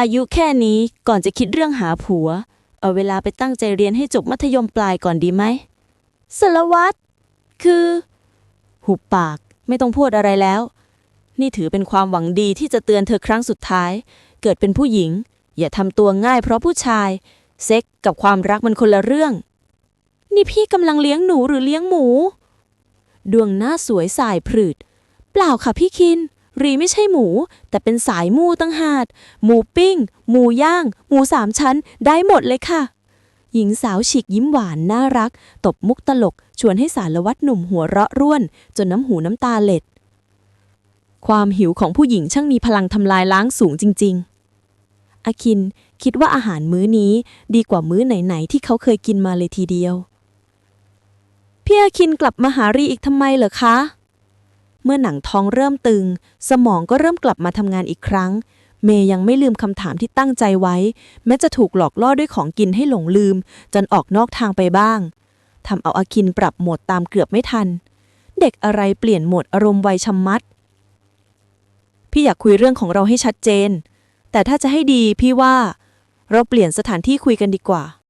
อายุแค่นี้ก่อนจะคิดเรื่องหาผัว เอาเวลาไปตั้งใจเรียนให้จบมัธยมปลายก่อนดีไหมสารวัตรคือ หุบปากไม่ต้องพูดอะไรแล้ว นี่ถือเป็นความหวังดีที่จะเตือนเธอครั้งสุดท้าย เกิดเป็นผู้หญิง อย่าทำตัวง่ายเพราะผู้ชาย เซ็กกับความรักมันคนละเรื่อง นี่พี่กำลังเลี้ยงหนูหรือเลี้ยงหมู ดวงหน้าสวยสายพรืด เปล่าค่ะพี่คิน รีไม่ใช่หมู แต่เป็นสายมูตั้งหาด หมูปิ้ง หมูย่าง หมูสามชั้น ได้หมดเลยค่ะ หญิงสาวฉีกยิ้มหวานน่ารัก ตบมุกตลก ชวนให้สารวัตรหนุ่มหัวเราะร่วน จนน้ำหูน้ำตาเล็ด ความหิวของผู้หญิงช่างมีพลังทำลายล้างสูงจริง ๆอาคินคิดว่าอาหารมื้อนี้ดีกว่ามื้อไหนๆที่เขาเคยกินมาเลยทีเดียวพี่อาคินกลับมาหารีอีกทำไมเหรอคะ เมื่อหนังท้องเริ่มตึง สมองก็เริ่มกลับมาทำงานอีกครั้ง เมย์ยังไม่ลืมคำถามที่ตั้งใจไว้ แม้จะถูกหลอกล่อด้วยของกินให้หลงลืม จนออกนอกทางไปบ้างทำเอาอาคินปรับโหมดตามเกือบไม่ทัน เด็กอะไรเปลี่ยนโหมดอารมณ์ไวชำมัด พี่อยากคุยเรื่องของเราให้ชัดเจน แต่ถ้าจะให้ดีพี่ว่า เราเปลี่ยนสถานที่คุยกันดีกว่า